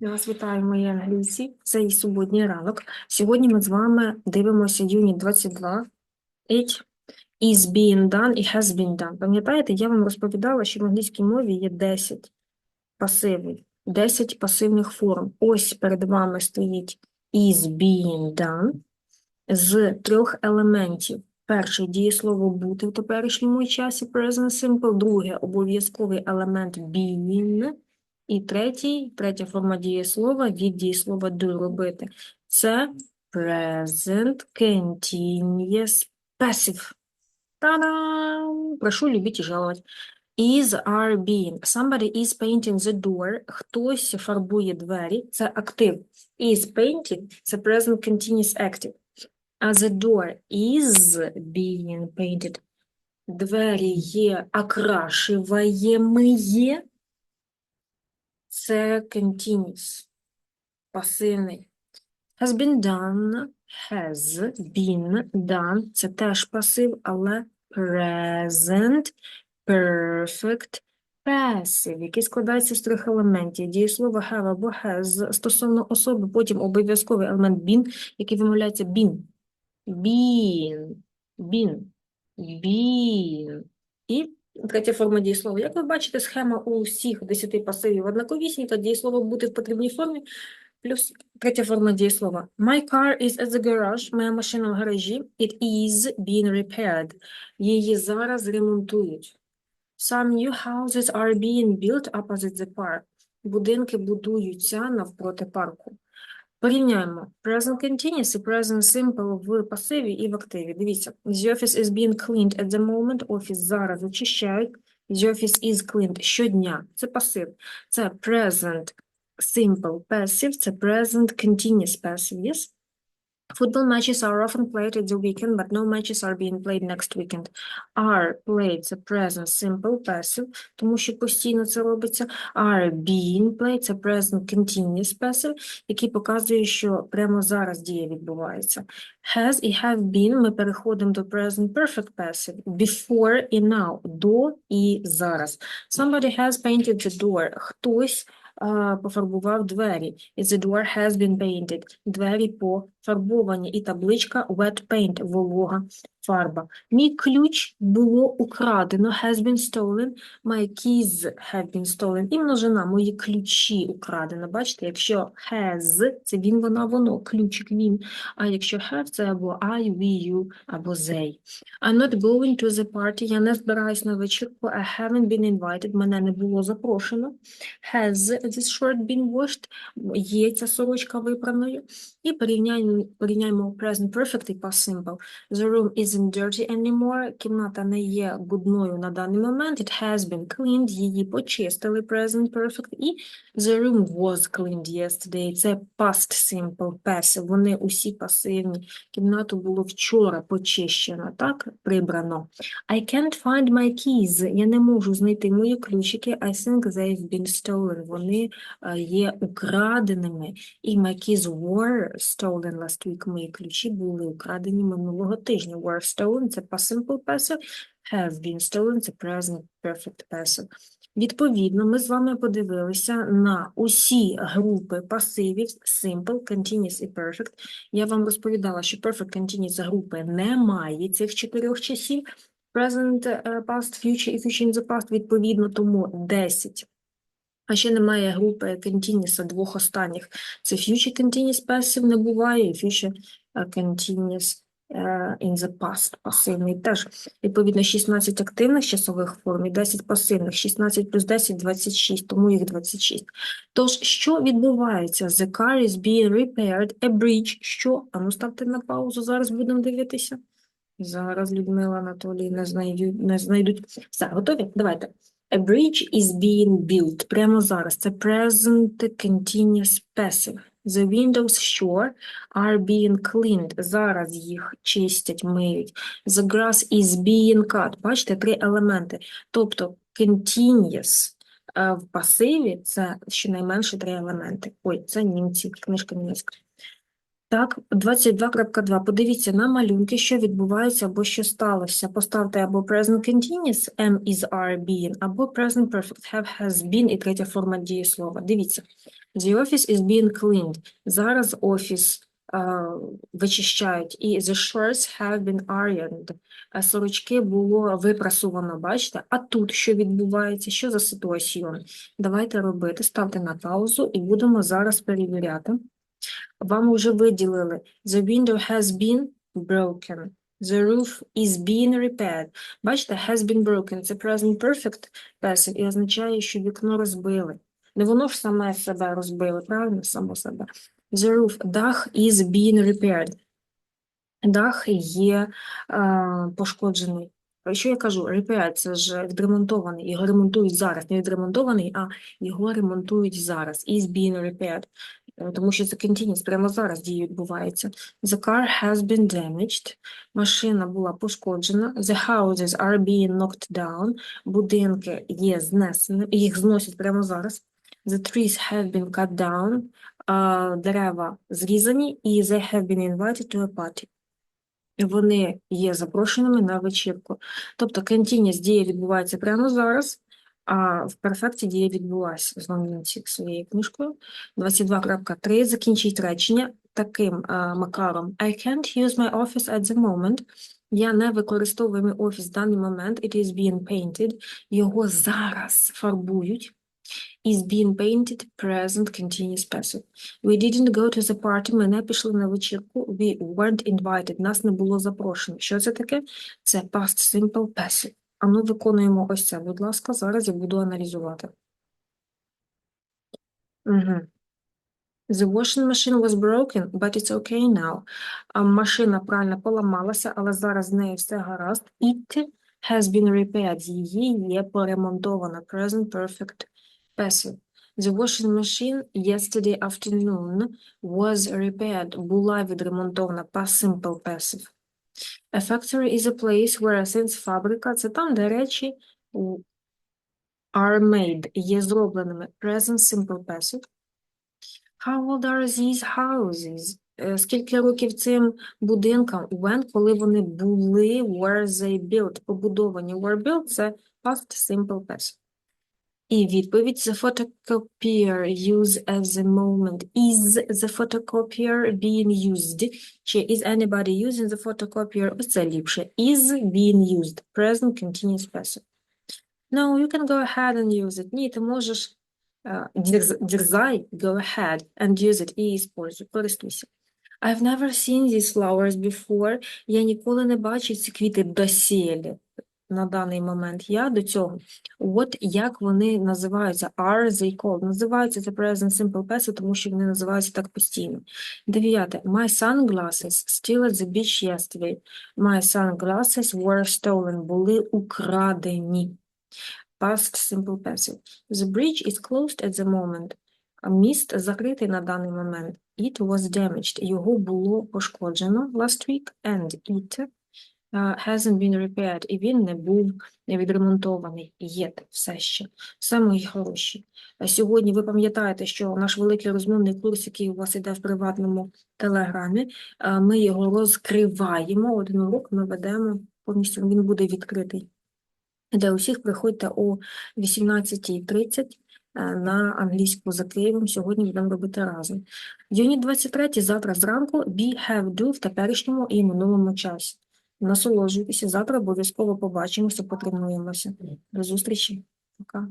Я вас вітаю, мої англійці. Це і суботній ранок. Сьогодні ми з вами дивимося юніт 22. It is being done і has been done. Пам'ятаєте, я вам розповідала, що в англійській мові є 10 пасивів, 10 пасивних форм. Ось перед вами стоїть is being done з трьох елементів. Перший дієслово бути в теперішньому часі present simple, друге обов'язковий елемент being, і третій, третя форма дієслова від дієслова do робити. Це present continuous passive. Та-дам! Прошу любіть і жалувати. Is are being. Somebody is painting the door. Хтось фарбує двері. Це актив. Is painting – це present continuous active. А the door is being painted. Двері є окрашиваємиє. Це continuous. Пасивний. Has been done. Has been done. Це теж пасив, але present perfect passive, який складається з трьох елементів. Дієслово have або has стосовно особи, потім обов'язковий елемент been, який вимовляється been. Been. Been. Been. І третя форма дієслова. Як ви бачите, схема у всіх 10 пасивів однаковісінька, дієслово бути в потрібній формі, плюс третя форма дієслова. My car is at the garage. Моя машина в гаражі. It is being repaired. Її зараз ремонтують. Some new houses are being built opposite the park. Будинки будуються навпроти парку. Порівняємо present continuous і present simple в пасиві і в активі. Дивіться, the office is being cleaned at the moment. Офіс зараз очищають. The office is cleaned щодня. Це пасив. Це present simple passive, це present continuous passive, yes? Football matches are often played at the weekend, but no matches are being played next weekend. Are played – це present simple passive, тому що постійно це робиться. Are being played – це present continuous passive, який показує, що прямо зараз дія відбувається. Has і have been ми переходимо до present perfect passive. Before і now – до і зараз. Somebody has painted the door. Хтось а, пофарбував двері. The door has been painted. Двері пофарбовані. І табличка wet paint, волога фарба. Мій ключ було украдено, has been stolen. My keys have been stolen. І множина, мої ключі украдено. Бачите, якщо has, це він, вона, воно, ключик він. А якщо have, це або I, we, you, або they. I'm not going to the party. Я не збираюсь на вечірку. I haven't been invited. Мене не було запрошено. Has this shirt been washed? Є ця сорочка випраною. І порівняємо, порівняємо present perfect і past simple. The room isn't dirty anymore. Кімната не є брудною на даний момент. It has been cleaned. Її почистили present perfect. І the room was cleaned yesterday. Це past simple passive. Вони усі пасивні. Кімнату було вчора почищено, так? Прибрано. I can't find my keys. Я не можу знайти мої ключики. I think they've been stolen. Вони е, є украденими. І keys were stolen last week. Мої ключі були украдені минулого тижня. Were stolen – це simple passive. Have been stolen – це present perfect passive. Відповідно, ми з вами подивилися на усі групи пасивів simple, continuous і perfect. Я вам розповідала, що perfect continuous групи немає цих чотирьох часів. Present, е, past, future і future in the past, відповідно, тому 10. А ще немає групи continuous двох останніх. Це future continuous passive не буває, і future е, continuous е, in the past пасивний теж. Відповідно, 16 активних часових форм і 10 пасивних. 16 плюс 10 – 26, тому їх 26. Тож, що відбувається? The car is being repaired, a bridge. Що? А ну ставте на паузу, зараз будемо дивитися. Зараз Людмила Анатолій не знайдуть. Не знайдуть. Все, готові? Давайте. A bridge is being built. Прямо зараз. Це present continuous passive. The windows shore are being cleaned. Зараз їх чистять, миють. The grass is being cut. Бачите, три елементи. Тобто continuous е, в пасиві це щонайменше три елементи. Ой, це німці, книжка німецька. Так, 22.2. Подивіться на малюнки, що відбувається або що сталося. Поставте або present continuous, am, is, are, been, або present perfect, have, has been і третя форма дієслова. Дивіться. The office is being cleaned. Зараз офіс а, вичищають. І the shirts have been ironed. Сорочки було випрасовано, бачите? А тут що відбувається? Що за ситуаціон? Давайте робити, ставте на паузу і будемо зараз перевіряти. Вам уже виділили The window has been broken. The roof is being repaired. Бачите, has been broken. Це present perfect passive і означає, що вікно розбили. Не воно ж саме себе розбило, правильно? Само себе. The roof, дах is being repaired. Дах є е, пошкоджений. Що я кажу? Repair – це ж відремонтований. Його ремонтують зараз. Не відремонтований, а його ремонтують зараз. Is being repaired. Тому що це continuous, прямо зараз дія відбувається. The car has been damaged. Машина була пошкоджена. The houses are being knocked down. Будинки є знесені, їх зносять прямо зараз. The trees have been cut down. Дерева зрізані, і they have been invited to a party. Вони є запрошеними на вечірку. Тобто continuous дія відбувається прямо зараз, а в перфекті дія відбулася. З вами своєю книжкою. 22.3. Закінчіть речення таким макаром. I can't use my office at the moment. Я не використовую мій офіс в даний момент. It is being painted. Його зараз фарбують. Is being painted present continuous passive. We didn't go to the party. Ми не пішли на вечірку. We weren't invited. Нас не було запрошено. Що це таке? Це past simple passive. А ми виконуємо ось це. Будь ласка, зараз я буду аналізувати. Угу. The washing machine was broken, but it's okay now. А машина правильно поламалася, але зараз з нею все гаразд. It has been repaired. Її є поремонтовано. Present perfect passive. The washing machine yesterday afternoon was repaired. Була відремонтована. Past simple passive. A factory is a place where things фабрика – це там, де речі у- are made, є зробленими. Present simple passive. How old are these houses? Е, Скільки років цим будинкам? When, коли вони були, were they built, побудовані. Were built – це past simple passive. І відповідь the photocopier used at the moment. Is the photocopier being used? Чи is anybody using the photocopier? Ось це ліпше. Is being used. Present continuous passive. No, you can go ahead and use it. Ні, ти можеш е, дерз- дерзай, go ahead and use it і іспользуй, користуйся. I've never seen these flowers before. Я ніколи не бачив ці квіти доселі На даний момент. Я до цього. От як вони називаються? Are they called? Називаються це present simple passive, тому що вони називаються так постійно. Дев'яте. My sunglasses still at the beach yesterday. My sunglasses were stolen. Були украдені. Past simple passive. The bridge is closed at the moment. Міст закритий на даний момент. It was damaged. Його було пошкоджено last week and it uh, hasn't been repaired. І він не був відремонтований. Yet все ще. Мої хороші. А Сьогодні ви пам'ятаєте, що наш великий розмовний курс, який у вас іде в приватному телеграмі, е, ми його розкриваємо. Один урок ми ведемо повністю, він буде відкритий. Для усіх приходьте о 18.30 е, на англійську за Києвом. Сьогодні будемо робити разом. Юніт 23 завтра зранку be, have, do в теперішньому і минулому часі. Насолоджуйтеся. Завтра обов'язково побачимося, потренуємося. До зустрічі. Пока.